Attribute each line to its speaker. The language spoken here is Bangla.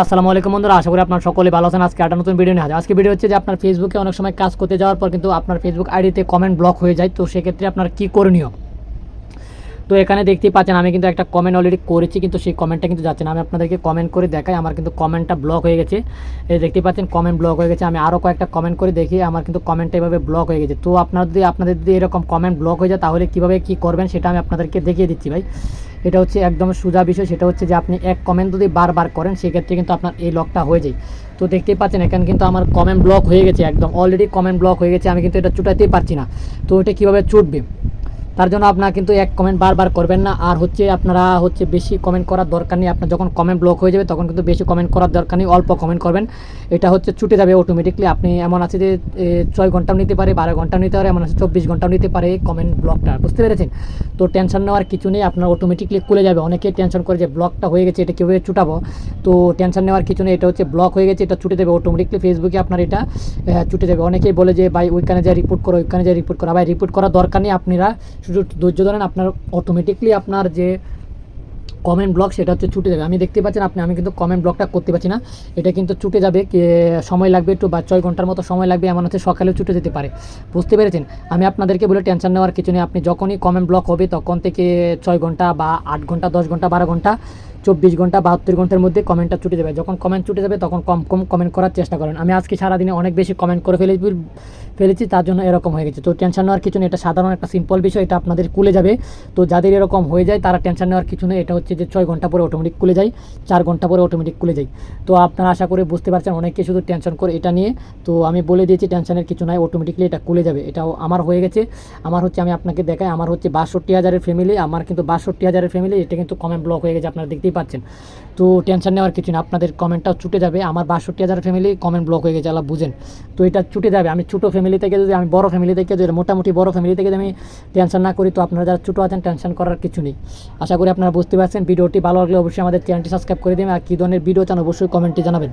Speaker 1: আসসালামু আলাইকুম বন্ধুরা, আশা করি আপনার সকলে ভালো আছেন। আজকে একটা নতুন ভিডিও নিয়ে আজকে ভিডিও হচ্ছে যে আপনার ফেসবুকে অনেক সময় কাজ করতে যাওয়ার পর কিন্তু আপনার ফেসবুক আইডিতে কমেন্ট ব্লক হয়ে যায়। তো সেক্ষেত্রে আপনার কী করণীয়? তো এখানে দেখতেই পাচ্ছেন, আমি কিন্তু একটা কমেন্ট অলরেডি করেছি, কিন্তু সেই কমেন্টটা কিন্তু যাচ্ছে না। আমি আপনাদেরকে কমেন্ট করে দেখাই, আমার কিন্তু কমেন্টটা ব্লক হয়ে গেছে। এই দেখতেই পাচ্ছেন কমেন্ট ব্লক হয়ে গেছে। আমি আরও কয়েকটা কমেন্ট করে দেখি, আমার কিন্তু কমেন্টটা এভাবে ব্লক হয়ে গেছে। তো আপনার যদি, আপনাদের যদি এরকম কমেন্ট ব্লক হয়ে যায়, তাহলে কীভাবে কী করবেন, সেটা আমি আপনাদেরকে দেখিয়ে দিচ্ছি ভাই। এটা হচ্ছে একদম সোজা বিষয়, সেটা হচ্ছে যে আপনি এক কমেন্ট যদি বারবার করেন, সেক্ষেত্রে কিন্তু আপনার এই লকটা হয়ে যায়। তো দেখতেই পাচ্ছেন, এখানে কিন্তু আমার কমেন্ট ব্লক হয়ে গেছে একদম। অলরেডি কমেন্ট ব্লক হয়ে গেছে, আমি কিন্তু এটা চুটাতেই পারছি না। তো এটা কীভাবে চুটবে? তার জন্য আপনারা কিন্তু এক কমেন্ট বারবার করবেন না। আর হচ্ছে আপনারা হচ্ছে বেশি কমেন্ট করার দরকার নেই। আপনার যখন কমেন্ট ব্লক হয়ে যাবে, তখন কিন্তু বেশি কমেন্ট করার দরকার নেই। অল্প কমেন্ট করবেন। এটা হচ্ছে ছুটে যাবে অটোমেটিকলি আপনি এমন আছে যে ছয় ঘন্টাও নিতে পারে, বারো ঘন্টাও নিতে পারে, এমন আছে চব্বিশ ঘন্টাও নিতে পারে কমেন্ট ব্লকটা বুঝতে পেরেছেন? তো টেনশন নেওয়ার কিছু নেই। আপনার অটোমেটিকলি খুলে যাবে। অনেকে টেনশন করে যে ব্লকটা হয়ে গেছে, এটা কীভাবে ছুটাবো? তো টেনশন নেওয়ার কিছু নেই। এটা হচ্ছে ব্লক হয়ে গেছে, এটা ছুটে যাবে অটোমেটিকলি ফেসবুকে আপনার এটা ছুটে যাবে। অনেকেই বলে যে, ভাই, ওইখানে যা রিপোর্ট করো, ওইখানে যা রিপোর্ট করো। ভাই রিপোর্ট করার দরকার নেই। আপনারা শুধু ধৈর্য ধরেন, আপনার অটোমেটিকলি আপনার যে কমেন্ট ব্লক সেটা হচ্ছে ছুটে যাবে। আমি দেখতে পাচ্ছেন আপনি, আমি কিন্তু কমেন্ট ব্লকটা করতে পারছি না। এটা কিন্তু ছুটে যাবে সময় লাগবে একটু বা ছয় ঘণ্টার মতো সময় লাগবে, এমন হচ্ছে সকালেও ছুটে যেতে পারে। বুঝতে পেরেছেন? আমি আপনাদেরকে বলে টেনশন নেওয়ার কিছু নেই। আপনি যখনই কমেন্ট ব্লক হবে, তখন থেকে ছয় ঘণ্টা বা আট ঘণ্টা, দশ ঘণ্টা, বারো ঘণ্টা, চব্বিশ ঘণ্টা, বাহাত্তর ঘণ্টার মধ্যে কমেন্টটা ছুটে যাবে। যখন কমেন্ট ছুটে যাবে, তখন কম কম কমেন্ট করার চেষ্টা করেন। আমি আজকে সারাদিনে অনেক বেশি কমেন্ট করে ফেলে ফেলেছি, তার জন্য এরকম হয়ে গেছে। তো টেনশন নেওয়ার কিছু নেই, এটা সাধারণ একটা সিম্পল বিষয়, এটা আপনাদের কুলে যাবে। তো যাদের এরকম হয়ে যায়, তারা টেনশন নেওয়ার কিছু নেই, এটা হচ্ছে যে ছয় ঘণ্টা পরে অটোমেটিক খুলে যায় চার ঘণ্টা পরে অটোমেটিক খুলে যায় তো আপনারা আশা করে বুঝতে পারছেন, অনেকে শুধু টেনশন করে এটা নিয়ে। তো আমি বলে দিয়েছি টেনশনের কিছু নাই অটোমেটিকলি এটা খুলে যাবে। এটাও আমার হয়ে গেছে। আমার হচ্ছে, আমি আপনাকে দেখাই, আমার হচ্ছে বাষট্টি হাজারের ফ্যামিলি আমার কিন্তু বাষট্টি হাজারের ফ্যামিলি এটা কিন্তু কমেন্ট ব্লক হয়ে গেছে, আপনারা দেখতেই পাচ্ছেন। তো টেনশন নেওয়ার কিছু না আপনাদের কমেন্টটাও ছুটে যাবে। আমার বাষট্টি হাজার ফ্যামিলি কমেন্ট ব্লক হয়ে গেছে, আল্লাহ বুঝেন। তো এটা ছুটে যাবে, আমি ছোটো ফ্যামিলি থেকে যদি আমি বড় ফ্যামিলি থেকে যদি মোটামুটি বড় ফ্যামিলি থেকে যদি আমি টেনশন না করি, তো আপনারা যারা ছোটো আছেন টেনশন করার কিছু নেই। আশা করি আপনারা বুঝতে পারছেন। ভিডিওটি ভালো লাগলে অবশ্যই আমাদের চ্যানেলটি সাবস্ক্রাইব করে দেবেন। আর কী ধরনের ভিডিও চান অবশ্যই কমেন্টে জানাবেন।